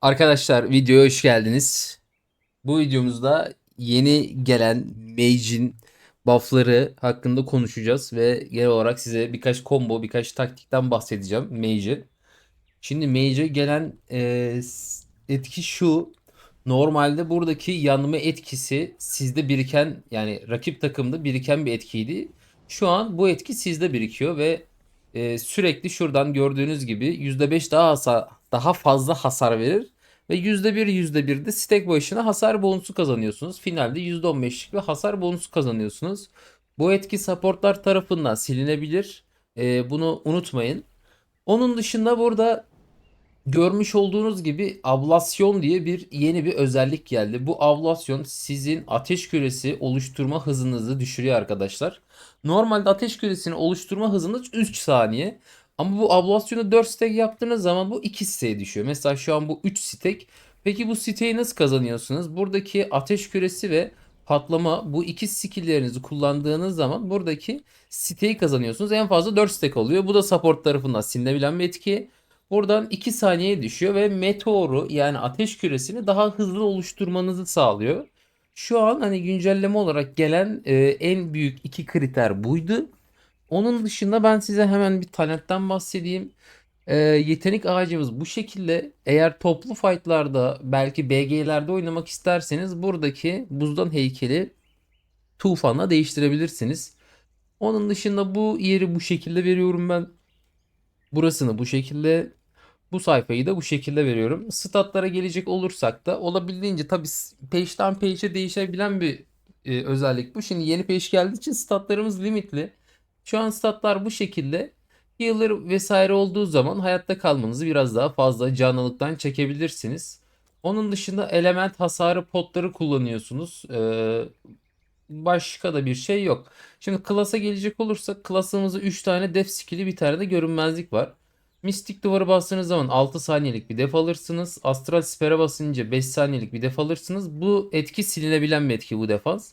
Arkadaşlar videoya hoş geldiniz. Bu videomuzda yeni gelen Mage'in buff'ları hakkında konuşacağız ve genel olarak size birkaç combo, birkaç taktikten bahsedeceğim Mage'in. Şimdi Mage'e gelen e, etki şu. Normalde buradaki yanma etkisi sizde biriken yani rakip takımda biriken bir etkiydi. Şu an bu etki sizde birikiyor ve e, sürekli şuradan gördüğünüz gibi %5 daha hasar, daha fazla hasar verir ve %1 %1 de stack başına hasar bonusu kazanıyorsunuz. Finalde %15'lik bir hasar bonusu kazanıyorsunuz. Bu etki supportlar tarafından silinebilir. E, bunu unutmayın. Onun dışında burada Görmüş olduğunuz gibi ablasyon diye bir yeni bir özellik geldi. Bu ablasyon sizin ateş küresi oluşturma hızınızı düşürüyor arkadaşlar. Normalde ateş küresini oluşturma hızınız 3 saniye. Ama bu ablasyonu 4 stack yaptığınız zaman bu 2 stack'e düşüyor. Mesela şu an bu 3 stack. Peki bu stack'i nasıl kazanıyorsunuz? Buradaki ateş küresi ve patlama bu iki skill'lerinizi kullandığınız zaman buradaki stack'i kazanıyorsunuz. En fazla 4 stack oluyor. Bu da support tarafından silinebilen bir etki. Buradan 2 saniyeye düşüyor ve meteoru yani ateş küresini daha hızlı oluşturmanızı sağlıyor. Şu an hani güncelleme olarak gelen e, en büyük iki kriter buydu. Onun dışında ben size hemen bir talentten bahsedeyim. E, yetenek ağacımız bu şekilde. Eğer toplu fightlarda belki BG'lerde oynamak isterseniz buradaki buzdan heykeli tufanla değiştirebilirsiniz. Onun dışında bu yeri bu şekilde veriyorum ben. Burasını bu şekilde bu sayfayı da bu şekilde veriyorum. Statlara gelecek olursak da olabildiğince tabii page'den page'e değişebilen bir e, özellik bu. Şimdi yeni page geldiği için statlarımız limitli. Şu an statlar bu şekilde. Healer vesaire olduğu zaman hayatta kalmanızı biraz daha fazla canlılıktan çekebilirsiniz. Onun dışında element hasarı potları kullanıyorsunuz. Ee, başka da bir şey yok. Şimdi klasa gelecek olursak klasımızda 3 tane def skill'i bir tane de görünmezlik var. Mistik duvarı bastığınız zaman 6 saniyelik bir def alırsınız. Astral sfere basınca 5 saniyelik bir def alırsınız. Bu etki silinebilen bir etki bu defans.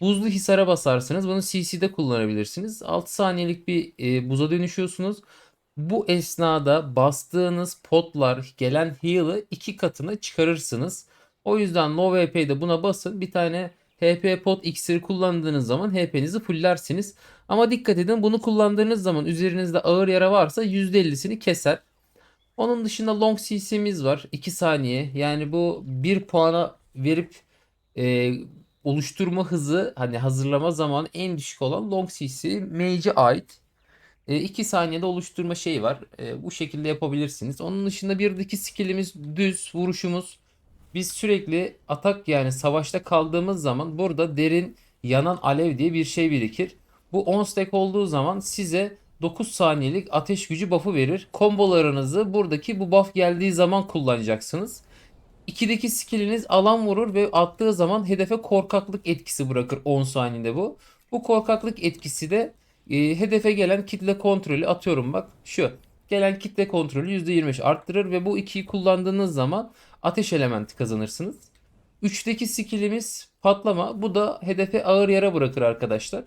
Buzlu hisara basarsınız. Bunu CC'de kullanabilirsiniz. 6 saniyelik bir e, buza dönüşüyorsunuz. Bu esnada bastığınız potlar gelen heal'ı iki katına çıkarırsınız. O yüzden low HP'de buna basın. Bir tane HP pot iksiri kullandığınız zaman HP'nizi fullersiniz. Ama dikkat edin bunu kullandığınız zaman üzerinizde ağır yara varsa %50'sini keser. Onun dışında long CC'miz var. 2 saniye. Yani bu 1 puana verip e, oluşturma hızı hani hazırlama zamanı en düşük olan long CC Mage'e ait. 2 saniyede oluşturma şeyi var. E, bu şekilde yapabilirsiniz. Onun dışında birdeki skillimiz düz vuruşumuz. Biz sürekli atak yani savaşta kaldığımız zaman burada derin yanan alev diye bir şey birikir. Bu 10 stack olduğu zaman size 9 saniyelik ateş gücü buff'ı verir. Kombolarınızı buradaki bu buff geldiği zaman kullanacaksınız. 2'deki skilliniz alan vurur ve attığı zaman hedefe korkaklık etkisi bırakır 10 saniyede bu. Bu korkaklık etkisi de e, hedefe gelen kitle kontrolü atıyorum bak şu. Gelen kitle kontrolü %25 arttırır ve bu ikiyi kullandığınız zaman ateş elementi kazanırsınız. 3'teki skillimiz patlama. Bu da hedefe ağır yara bırakır arkadaşlar.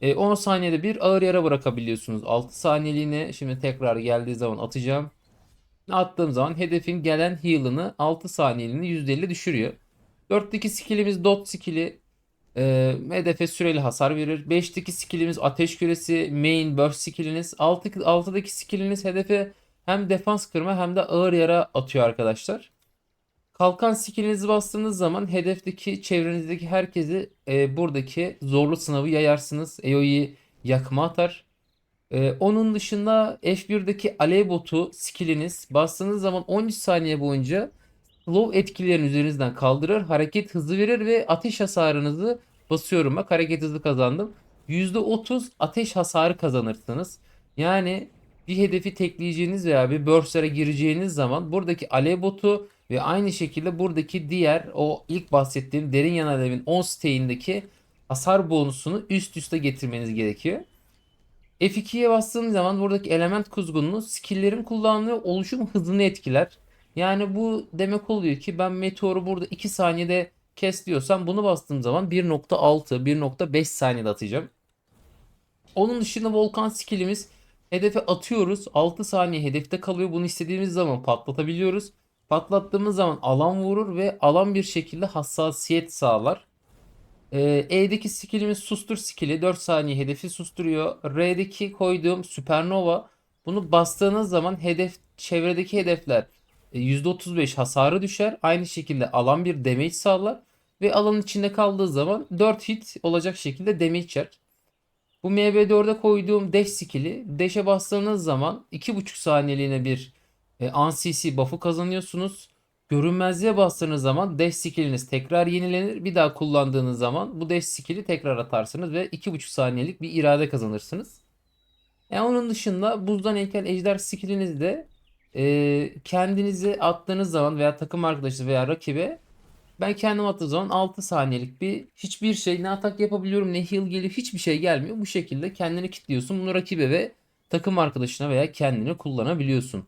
E, 10 saniyede bir ağır yara bırakabiliyorsunuz. 6 saniyeliğine şimdi tekrar geldiği zaman atacağım. Attığım zaman hedefin gelen heal'ını 6 saniyeliğini %50 düşürüyor. 4'teki skillimiz dot skilli e, hedefe süreli hasar verir. 5'teki skillimiz ateş küresi main burst skilliniz. 6, 6'daki skilliniz hedefe hem defans kırma hem de ağır yara atıyor arkadaşlar. Kalkan skillinizi bastığınız zaman hedefteki çevrenizdeki herkesi e, buradaki zorlu sınavı yayarsınız. AoE yakma atar. Ee, onun dışında F1'deki alev botu skilliniz bastığınız zaman 13 saniye boyunca slow etkilerini üzerinizden kaldırır, hareket hızı verir ve ateş hasarınızı basıyorum bak hareket hızı kazandım. %30 ateş hasarı kazanırsınız. Yani bir hedefi tekleyeceğiniz veya bir burst'e gireceğiniz zaman buradaki alev botu ve aynı şekilde buradaki diğer o ilk bahsettiğim derin yan alevin 10 stack'indeki hasar bonusunu üst üste getirmeniz gerekiyor. F2'ye bastığım zaman buradaki element kuzgunluğu skill'lerin kullandığı oluşum hızını etkiler. Yani bu demek oluyor ki ben meteoru burada 2 saniyede kes diyorsam bunu bastığım zaman 1.6 1.5 saniyede atacağım. Onun dışında volkan skillimiz hedefe atıyoruz. 6 saniye hedefte kalıyor. Bunu istediğimiz zaman patlatabiliyoruz. Patlattığımız zaman alan vurur ve alan bir şekilde hassasiyet sağlar. Ee, E'deki skillimiz sustur skilli 4 saniye hedefi susturuyor. R'deki koyduğum süpernova bunu bastığınız zaman hedef çevredeki hedefler e, %35 hasarı düşer. Aynı şekilde alan bir damage sağlar ve alanın içinde kaldığı zaman 4 hit olacak şekilde damage yer. Bu MB4'e koyduğum dash skill'i dash'e bastığınız zaman 2,5 saniyeliğine bir e, UNCC buff'ı kazanıyorsunuz. Görünmezliğe bastığınız zaman dash skill'iniz tekrar yenilenir. Bir daha kullandığınız zaman bu dash skill'i tekrar atarsınız ve 2,5 saniyelik bir irade kazanırsınız. E onun dışında buzdan heykel ejder skill'iniz de e, kendinizi attığınız zaman veya takım arkadaşı veya rakibe ben kendim attığım zaman 6 saniyelik bir hiçbir şey ne atak yapabiliyorum ne heal geliyor hiçbir şey gelmiyor. Bu şekilde kendini kilitliyorsun. Bunu rakibe ve takım arkadaşına veya kendine kullanabiliyorsun.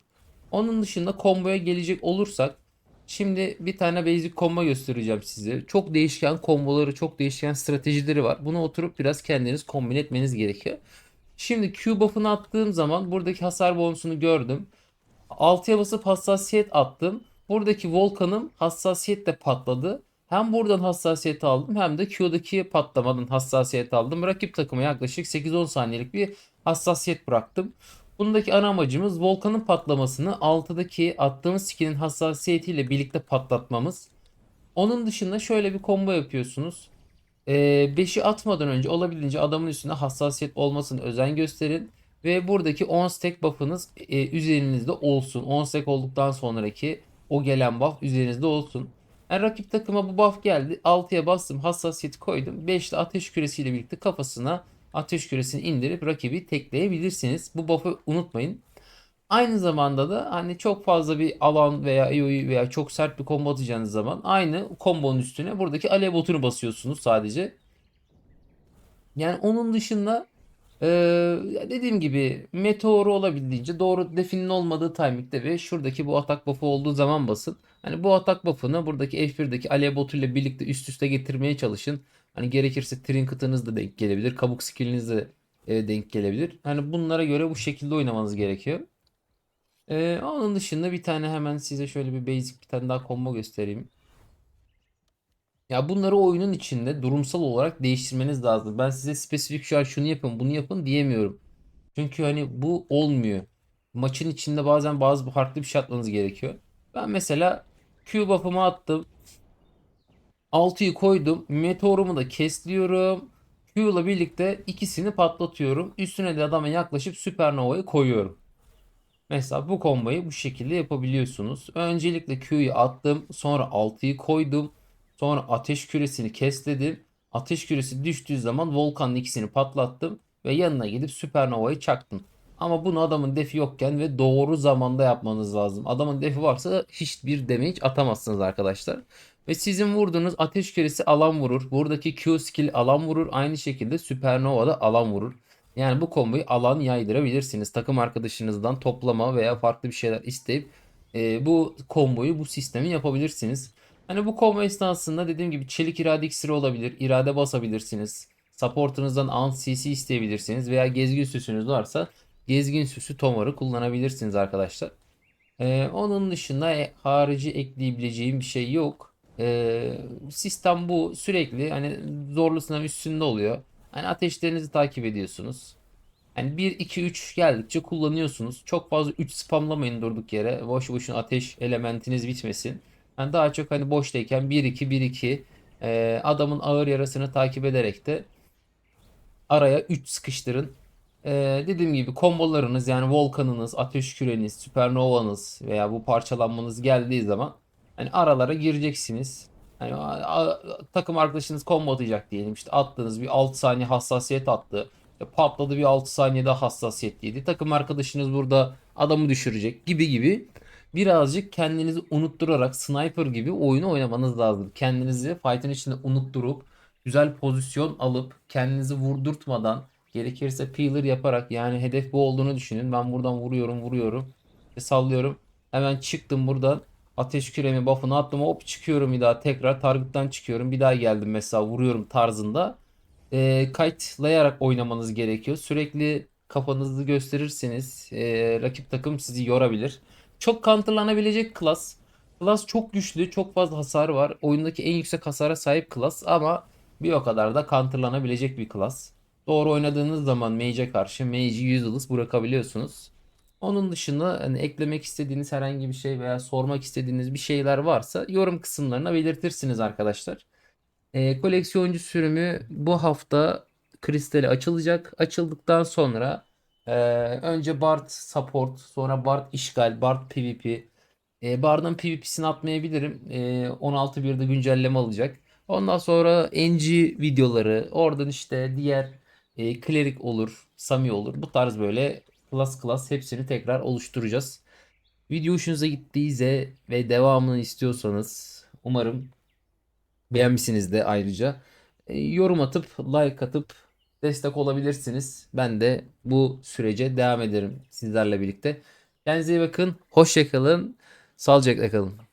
Onun dışında komboya gelecek olursak şimdi bir tane basic combo göstereceğim size. Çok değişken komboları, çok değişken stratejileri var. Bunu oturup biraz kendiniz kombin etmeniz gerekiyor. Şimdi Q buff'ını attığım zaman buradaki hasar bonusunu gördüm. 6'ya basıp hassasiyet attım. Buradaki volkanım hassasiyetle patladı. Hem buradan hassasiyet aldım hem de Q'daki patlamadan hassasiyet aldım. Rakip takıma yaklaşık 8-10 saniyelik bir hassasiyet bıraktım. Bundaki ana amacımız volkanın patlamasını 6'daki attığımız skill'in hassasiyetiyle birlikte patlatmamız. Onun dışında şöyle bir combo yapıyorsunuz. 5'i atmadan önce olabildiğince adamın üstüne hassasiyet olmasını özen gösterin. Ve buradaki 10 stack buff'ınız e, üzerinizde olsun. 10 stack olduktan sonraki o gelen buff üzerinizde olsun. Yani rakip takıma bu buff geldi. 6'ya bastım hassasiyet koydum. 5'te ateş küresiyle birlikte kafasına ateş küresini indirip rakibi tekleyebilirsiniz. Bu buff'ı unutmayın. Aynı zamanda da hani çok fazla bir alan veya AoE veya çok sert bir combo atacağınız zaman aynı kombonun üstüne buradaki alev botunu basıyorsunuz sadece. Yani onun dışında ee, dediğim gibi meteoru olabildiğince doğru definin olmadığı timingde ve şuradaki bu atak buff'ı olduğu zaman basın. Hani bu atak buff'ını buradaki F1'deki alev botuyla birlikte üst üste getirmeye çalışın. Hani gerekirse trinket'ınız da denk gelebilir. Kabuk skill'iniz de e, denk gelebilir. Hani bunlara göre bu şekilde oynamanız gerekiyor. Ee, onun dışında bir tane hemen size şöyle bir basic bir tane daha combo göstereyim. Ya bunları oyunun içinde durumsal olarak değiştirmeniz lazım. Ben size spesifik şu an şunu yapın bunu yapın diyemiyorum. Çünkü hani bu olmuyor. Maçın içinde bazen bazı farklı bir şey atmanız gerekiyor. Ben mesela Q buff'ımı attım. 6'yı koydum. Meteorumu da kesliyorum. Q ile birlikte ikisini patlatıyorum. Üstüne de adama yaklaşıp süpernova'yı koyuyorum. Mesela bu komboyu bu şekilde yapabiliyorsunuz. Öncelikle Q'yu attım. Sonra 6'yı koydum. Sonra ateş küresini kesledim. Ateş küresi düştüğü zaman volkanın ikisini patlattım. Ve yanına gidip süpernovayı çaktım. Ama bunu adamın defi yokken ve doğru zamanda yapmanız lazım. Adamın defi varsa hiçbir damage atamazsınız arkadaşlar. Ve sizin vurduğunuz ateş küresi alan vurur. Buradaki Q skill alan vurur. Aynı şekilde süpernova da alan vurur. Yani bu komboyu alan yaydırabilirsiniz. Takım arkadaşınızdan toplama veya farklı bir şeyler isteyip e, bu komboyu bu sistemi yapabilirsiniz. Hani bu combo esnasında dediğim gibi çelik irade iksiri olabilir. irade basabilirsiniz. Supportunuzdan ant CC isteyebilirsiniz. Veya gezgin süsünüz varsa gezgin süsü tomarı kullanabilirsiniz arkadaşlar. Ee, onun dışında e, harici ekleyebileceğim bir şey yok. Ee, sistem bu. Sürekli hani zorlu sınav üstünde oluyor. Hani ateşlerinizi takip ediyorsunuz. Yani 1, 2, 3 geldikçe kullanıyorsunuz. Çok fazla 3 spamlamayın durduk yere. Boş boşuna ateş elementiniz bitmesin. Yani daha çok hani boştayken 1-2 1-2 e, adamın ağır yarasını takip ederek de araya 3 sıkıştırın. E, dediğim gibi kombolarınız yani volkanınız, ateş küreniz, süpernovanız veya bu parçalanmanız geldiği zaman hani aralara gireceksiniz. Hani a, a, takım arkadaşınız combo atacak diyelim işte attığınız bir 6 saniye hassasiyet attı. E, patladı bir 6 saniyede hassasiyetliydi. Takım arkadaşınız burada adamı düşürecek gibi gibi birazcık kendinizi unutturarak sniper gibi oyunu oynamanız lazım. Kendinizi fight'ın içinde unutturup güzel pozisyon alıp kendinizi vurdurtmadan gerekirse peeler yaparak yani hedef bu olduğunu düşünün. Ben buradan vuruyorum vuruyorum ve sallıyorum. Hemen çıktım buradan. Ateş küremi buff'ını attım hop çıkıyorum bir daha tekrar target'tan çıkıyorum. Bir daha geldim mesela vuruyorum tarzında. E, kayıtlayarak oynamanız gerekiyor. Sürekli kafanızı gösterirseniz e, rakip takım sizi yorabilir. Çok counterlanabilecek klas. Klas çok güçlü, çok fazla hasar var. Oyundaki en yüksek hasara sahip klas ama bir o kadar da counterlanabilecek bir klas. Doğru oynadığınız zaman Mage'e karşı Mage'i useless bırakabiliyorsunuz. Onun dışında hani eklemek istediğiniz herhangi bir şey veya sormak istediğiniz bir şeyler varsa yorum kısımlarına belirtirsiniz arkadaşlar. Ee, koleksiyoncu sürümü bu hafta kristali açılacak. Açıldıktan sonra e, önce Bard support, sonra Bard işgal, Bard PvP. E, Bard'ın PvP'sini atmayabilirim. E, 16.1'de güncelleme alacak. Ondan sonra NG videoları, oradan işte diğer e, Cleric olur, Sami olur. Bu tarz böyle class class hepsini tekrar oluşturacağız. Video hoşunuza gittiyse ve devamını istiyorsanız umarım beğenmişsiniz de ayrıca. E, yorum atıp like atıp destek olabilirsiniz. Ben de bu sürece devam ederim sizlerle birlikte. Kendinize iyi bakın. Hoşça kalın. Sağlıcakla kalın.